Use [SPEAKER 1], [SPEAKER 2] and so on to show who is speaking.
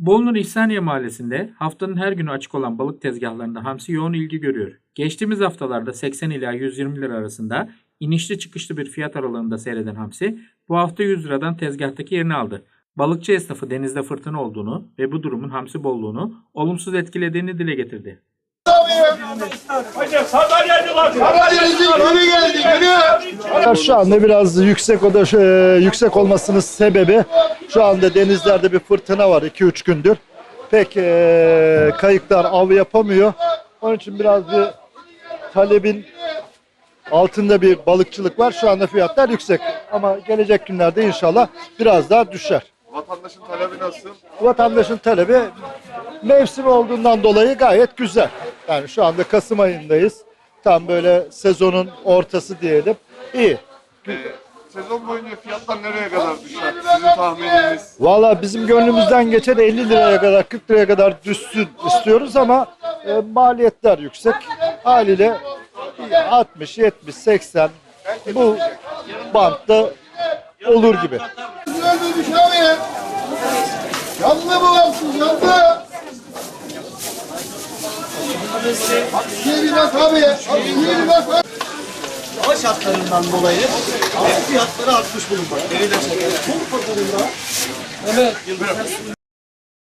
[SPEAKER 1] Bolnur İhsaniye Mahallesi'nde haftanın her günü açık olan balık tezgahlarında hamsi yoğun ilgi görüyor. Geçtiğimiz haftalarda 80 ila 120 lira arasında inişli çıkışlı bir fiyat aralığında seyreden hamsi bu hafta 100 liradan tezgahtaki yerini aldı. Balıkçı esnafı denizde fırtına olduğunu ve bu durumun hamsi bolluğunu olumsuz etkilediğini dile getirdi.
[SPEAKER 2] Hocam sandalyeci var.
[SPEAKER 3] Haberinizi yürü.
[SPEAKER 4] Şu anda biraz yüksek o da e, yüksek olmasının sebebi şu anda denizlerde bir fırtına var 2-3 gündür. Pek e, kayıklar av yapamıyor. Onun için biraz bir talebin altında bir balıkçılık var. Şu anda fiyatlar yüksek. Ama gelecek günlerde inşallah biraz daha düşer.
[SPEAKER 3] Vatandaşın talebi nasıl?
[SPEAKER 4] Vatandaşın talebi mevsim olduğundan dolayı gayet güzel. Yani şu anda Kasım ayındayız. Tam böyle sezonun ortası diyelim. İyi.
[SPEAKER 3] Ee, sezon boyunca fiyatlar nereye kadar düşer? Sizin tahmininiz?
[SPEAKER 4] Valla bizim gönlümüzden geçen 50 liraya kadar 40 liraya kadar düşsün istiyoruz ama e, maliyetler yüksek. Haliyle 60, 70, 80 bu bantta olur gibi.
[SPEAKER 3] Yandı bu yapsın yandı. Bir bak abi. Bak abi.
[SPEAKER 5] hava şartlarından dolayı fiyatları artmış bulunmakta. Çok pazarında